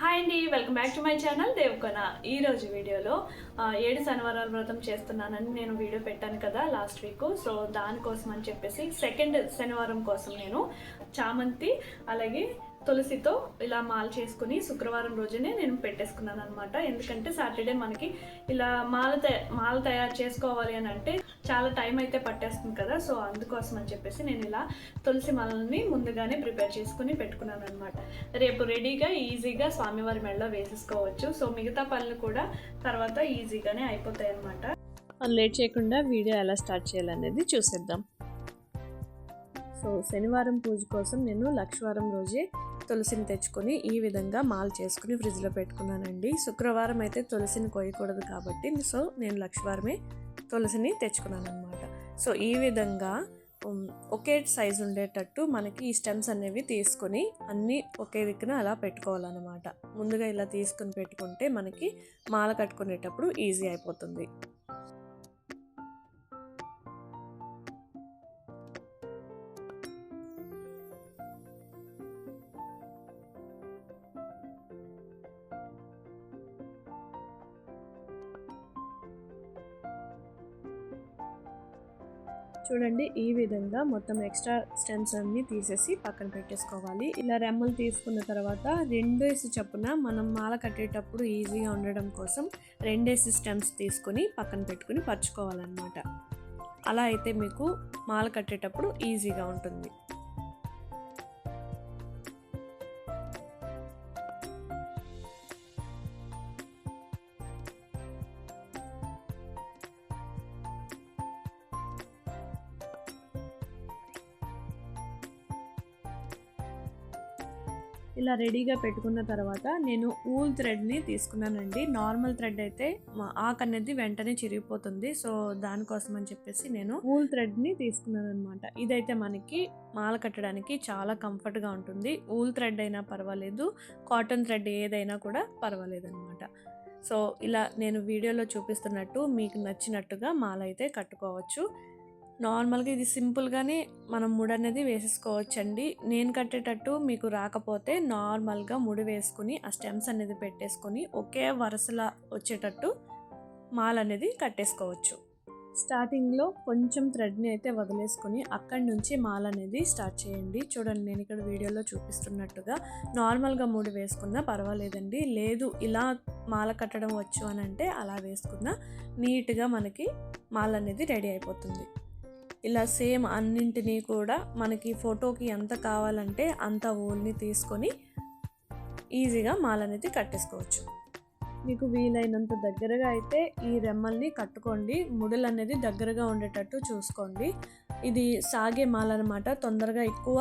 Hi అండి welcome back to my channel Devakona ఈరోజు వీడియోలో ఏడు శనివారాల వ్రతం చేస్తున్నానని నేను వీడియో పెట్టాను కదా లాస్ట్ వీక్. సో దానికోసం అని చెప్పేసి సెకండ్ శనివారం కోసం నేను చామంతి అలాగే తులసితో ఇలా మాల చేసుకుని శుక్రవారం రోజునే నేను పెట్టేసుకున్నాను అనమాట ఎందుకంటే సాటర్డే మనకి ఇలా మాల తయ- మాల తయారు చేసుకోవాలి అని అంటే చాలా టైం అయితే పట్టేస్తుంది కదా. సో అందుకోసం అని చెప్పేసి నేను ఇలా తులసి మాలని ముందుగానే ప్రిపేర్ చేసుకుని పెట్టుకున్నాను అనమాట రేపు రెడీగా ఈజీగా స్వామివారి మెడలో వేసేసుకోవచ్చు. సో మిగతా పనులు కూడా తర్వాత ఈజీగానే అయిపోతాయి అనమాట లేట్ చేయకుండా వీడియో ఎలా స్టార్ట్ చేయాలనేది చూసేద్దాం. సో శనివారం పూజ కోసం నేను లక్షవారం రోజే తులసిని తెచ్చుకొని ఈ విధంగా మాల్ చేసుకుని ఫ్రిడ్జ్లో పెట్టుకున్నానండి. శుక్రవారం అయితే తులసిని కొయ్యకూడదు కాబట్టి సో నేను లక్షవారమే తులసిని తెచ్చుకున్నాను అనమాట సో ఈ విధంగా ఒకే సైజు ఉండేటట్టు మనకి ఈ స్టెమ్స్ అనేవి తీసుకొని అన్నీ ఒకే దిక్కున అలా పెట్టుకోవాలన్నమాట. ముందుగా ఇలా తీసుకుని పెట్టుకుంటే మనకి మాల కట్టుకునేటప్పుడు ఈజీ అయిపోతుంది. చూడండి ఈ విధంగా మొత్తం ఎక్స్ట్రా స్టెమ్స్ అన్ని తీసేసి పక్కన పెట్టేసుకోవాలి. ఇలా రెమ్మలు తీసుకున్న తర్వాత రెండేసి చప్పున మనం మాల కట్టేటప్పుడు ఈజీగా ఉండడం కోసం రెండేసి స్టెమ్స్ తీసుకొని పక్కన పెట్టుకుని పరుచుకోవాలన్నమాట. అలా అయితే మీకు మాల కట్టేటప్పుడు ఈజీగా ఉంటుంది. ఇలా రెడీగా పెట్టుకున్న తర్వాత నేను ఊల్ థ్రెడ్ని తీసుకున్నానండి. నార్మల్ థ్రెడ్ అయితే మా- అనేది వెంటనే చిరిగిపోతుంది. సో దానికోసం అని చెప్పేసి నేను ఊల్ థ్రెడ్ని తీసుకున్నాను అనమాట ఇదైతే మనకి మాల కట్టడానికి చాలా కంఫర్ట్గా ఉంటుంది. ఊల్ థ్రెడ్ అయినా పర్వాలేదు. కాటన్ థ్రెడ్ ఏదైనా కూడా పర్వాలేదు అనమాట సో ఇలా నేను వీడియోలో చూపిస్తున్నట్టు మీకు నచ్చినట్టుగా మాల అయితే కట్టుకోవచ్చు. నార్మల్గా ఇది సింపుల్గానే మనం ముడి అనేది వేసేసుకోవచ్చండి. నేను కట్టేటట్టు మీకు రాకపోతే నార్మల్గా ముడి వేసుకుని ఆ స్టెమ్స్ అనేది పెట్టేసుకొని ఒకే వరుసలా వచ్చేటట్టు మాల్ అనేది కట్టేసుకోవచ్చు. స్టార్టింగ్లో కొంచెం థ్రెడ్ని అయితే వదిలేసుకొని అక్కడి నుంచి మాల అనేది స్టార్ట్ చేయండి. చూడండి నేను ఇక్కడ వీడియోలో చూపిస్తున్నట్టుగా నార్మల్గా ముడి వేసుకున్నా పర్వాలేదండి. లేదు ఇలా మాల కట్టడం వచ్చు అని అంటే అలా వేసుకున్నా నీట్గా మనకి మాల అనేది రెడీ అయిపోతుంది. ఇలా సేమ్ అన్నింటినీ కూడా మనకి ఫోటోకి ఎంత కావాలంటే అంత ఓల్ని తీసుకొని ఈజీగా మాలనేది కట్టేసుకోవచ్చు. మీకు వీలైనంత దగ్గరగా అయితే ఈ రెమ్మల్ని కట్టుకోండి. ముడులు అనేది దగ్గరగా ఉండేటట్టు చూసుకోండి. ఇది సాగే మాల అనమాట తొందరగా ఎక్కువ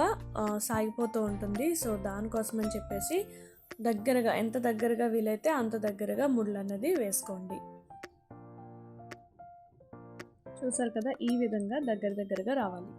సాగిపోతూ ఉంటుంది. సో దానికోసం అని చెప్పేసి దగ్గరగా ఎంత దగ్గరగా వీలైతే అంత దగ్గరగా ముడులు అనేది వేసుకోండి. చూసారు కదా ఈ విధంగా దగ్గర దగ్గరగా రావాలి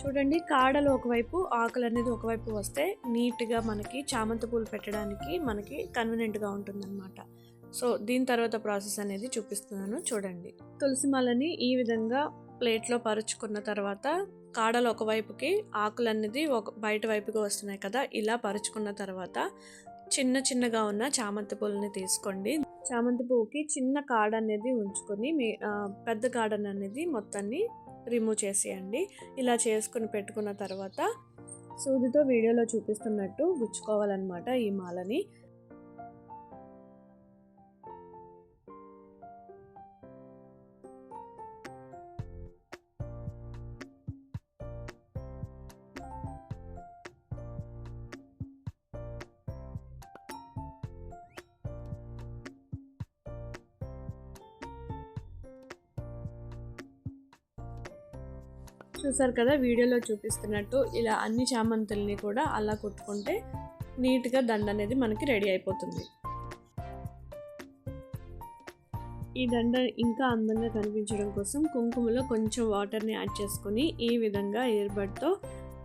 చూడండి కాడలు ఒకవైపు ఆకులు అనేది ఒకవైపు వస్తే నీట్గా మనకి చామంతి పూలు పెట్టడానికి మనకి కన్వీనియంట్గా ఉంటుందన్నమాట. సో దీని తర్వాత ప్రాసెస్ అనేది చూపిస్తున్నాను చూడండి. తులసి మాలని ఈ విధంగా ప్లేట్లో పరుచుకున్న తర్వాత కాడలు ఒకవైపుకి ఆకులు అనేది ఒక బయట వైపుగా వస్తున్నాయి కదా ఇలా పరుచుకున్న తర్వాత చిన్న చిన్నగా ఉన్న చామంతి పూలని తీసుకోండి. చామంతి పువ్వుకి చిన్న కాడ అనేది ఉంచుకొని మీ పెద్ద కాడను అనేది మొత్తాన్ని రిమూవ్ చేసేయండి. ఇలా చేసుకుని పెట్టుకున్న తర్వాత సూదితో వీడియోలో చూపిస్తున్నట్టు గుచ్చుకోవాలన్నమాట ఈ మాలని. చూసారు కదా వీడియోలో చూపిస్తున్నట్టు ఇలా అన్ని చామంతుల్ని కూడా అలా కొట్టుకుంటే నీట్గా దండ అనేది మనకి రెడీ అయిపోతుంది. ఈ దండ ఇంకా అందంగా కనిపించడం కోసం కుంకుమలో కొంచెం వాటర్ని యాడ్ చేసుకుని ఈ విధంగా ఇయర్బడ్తో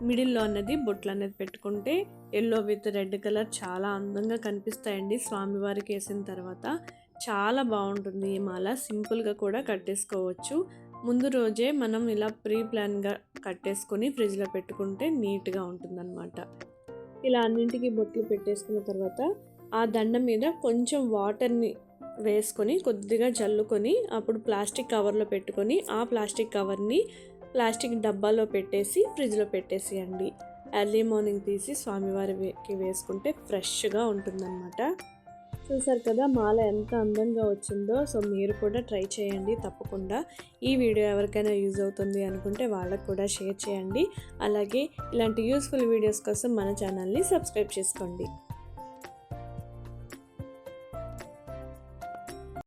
మిడిల్లో అన్నది బొట్లు అనేది పెట్టుకుంటే ఎల్లో విత్ రెడ్ కలర్ చాలా అందంగా కనిపిస్తాయండి. స్వామివారికి వేసిన తర్వాత చాలా బాగుంటుంది ఈ మాల. సింపుల్గా కూడా కట్టేసుకోవచ్చు. ముందు రోజే మనం ఇలా ప్రీ ప్లాన్గా కట్టేసుకొని ఫ్రిడ్జ్లో పెట్టుకుంటే నీట్గా ఉంటుందన్నమాట. ఇలా అన్నింటికి బొట్లు పెట్టేసుకున్న తర్వాత ఆ దండ మీద కొంచెం వాటర్ని వేసుకొని కొద్దిగా జల్లుకొని అప్పుడు ప్లాస్టిక్ కవర్లో పెట్టుకొని ఆ ప్లాస్టిక్ కవర్ని ప్లాస్టిక్ డబ్బాలో పెట్టేసి ఫ్రిడ్జ్లో పెట్టేసేయండి. ఎర్లీ మార్నింగ్ తీసి స్వామివారికి వేసుకుంటే ఫ్రెష్గా ఉంటుందన్నమాట. చూసారు కదా మాల ఎంత అందంగా వచ్చిందో. సో మీరు కూడా ట్రై చేయండి తప్పకుండా. ఈ వీడియో ఎవరికైనా యూజ్ అవుతుంది అనుకుంటే వాళ్ళకు కూడా షేర్ చేయండి. అలాగే ఇలాంటి యూస్ఫుల్ వీడియోస్ కోసం మన ఛానల్ని సబ్స్క్రైబ్ చేసుకోండి.